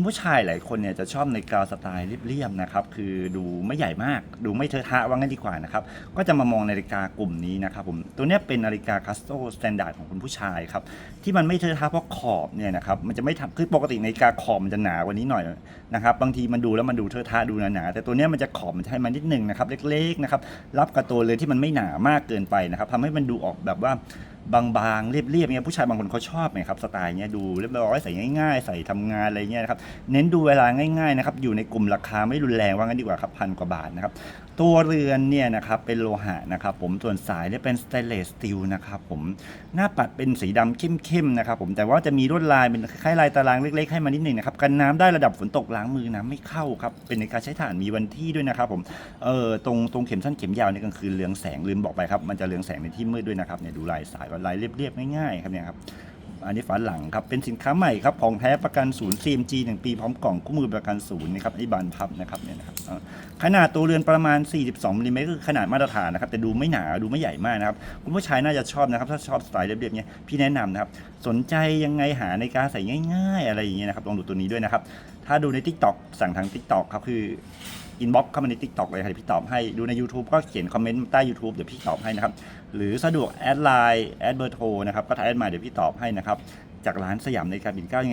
คุณผู้ชายหลายคนเนี่ยจะชอบนาฬิกาสไตล์เรียบๆนะครับ คือดูไม่ใหญ่มาก ดูไม่เทอะทะว่างั้นดีกว่านะครับ ก็จะมามองนาฬิกากลุ่มนี้นะครับผม ตัวนี้เป็นนาฬิกาคัสโตสแตนดาร์ดของคุณผู้ชายครับ ที่มันไม่เทอะทะเพราะขอบเนี่ยนะครับ มันจะไม่ทำคือปกตินาฬิกาขอบมันจะหนากว่านี้หน่อยนะครับ บางทีมันดูแล้วมันดูเทอะทะดูหนาๆ แต่ตัวนี้มันจะขอบมันจะให้มันนิดนึงนะครับ เล็กๆนะครับ รับกับตัวเลยที่มันไม่หนามากเกินไปนะครับทำให้มันดูออกแบบว่า บางๆเรียบๆเนี่ยผู้ชายบางคนเขาชอบไหมครับสไตล์เนี้ยดูเรียบร้อยใส่ง่าย ๆ ใส่ทำงานอะไรเงี้ยนะครับเน้นดูเวลาง่ายๆนะครับอยู่ในกลุ่มราคาไม่รุนแรงว่างั้นดีกว่าครับพันกว่าบาทนะครับตัวเรือนเนี่ยนะครับเป็นโลหะนะครับผมส่วนสายเนี่ยเป็นสเตนเลสสตีลนะครับผมหน้าปัดเป็นสีดำเข้มๆนะครับผมแต่ว่าจะมีลวดลายเป็นคล้ายลายตารางเล็กๆให้มานิดหนึ่งนะครับกันน้ำได้ระดับฝนตกล้างมือน้ำไม่เข้าครับเป็นในการใช้ถ่านมีวันที่ด้วยนะครับผมเออตรงตรงเข็มสั้นเข็มยาวในกลางคืนเรืองแสงลืมบอกไปครับมันจะเรืองแสงในที่มืดด้วยนะครับเนี่ยดูลายสายลายเรียบๆง่ายๆครับเนี่ยครับอันนี้ฝาหลังครับเป็นสินค้าใหม่ครับของแท้ประกันศูนย์ CMG หนึ่งปีพร้อมกล่องคู่มือประกันศูนย์นะครับไอ้บานพับนะครับเนี่ยนะครับขนาดตัวเรือนประมาณ 42มิลลิเมตรคือขนาดมาตรฐานนะครับแต่ดูไม่หนาดูไม่ใหญ่มากนะครับคุณผู้ชายน่าจะชอบนะครับถ้าชอบสไตล์เรียบๆเนี่ยพี่แนะนำนะครับสนใจยังไงหาในการใส่ง่าย ๆ อะไรอย่างเงี้ยนะครับลองดูตัวนี้ด้วยนะครับถ้าดูใน Tik t o อกสั่งทาง Tik t o อกครับคือ อินบ็อกเข้ามาใน Tik t o อกเลยครับเดี๋ยวพี่ตอบให้ดูใน YouTube ก็เขียนคอมเมนต์ใต้ YouTube เดี๋ยวพี่ตอบให้นะครับ หรือสะดวกแอดไลน์แอดเบอร์โทรนะครับก็ทักแอดมาเดี๋ยวพี่ตอบให้นะครับ จากร้านสยามในการบินเก้ายังไง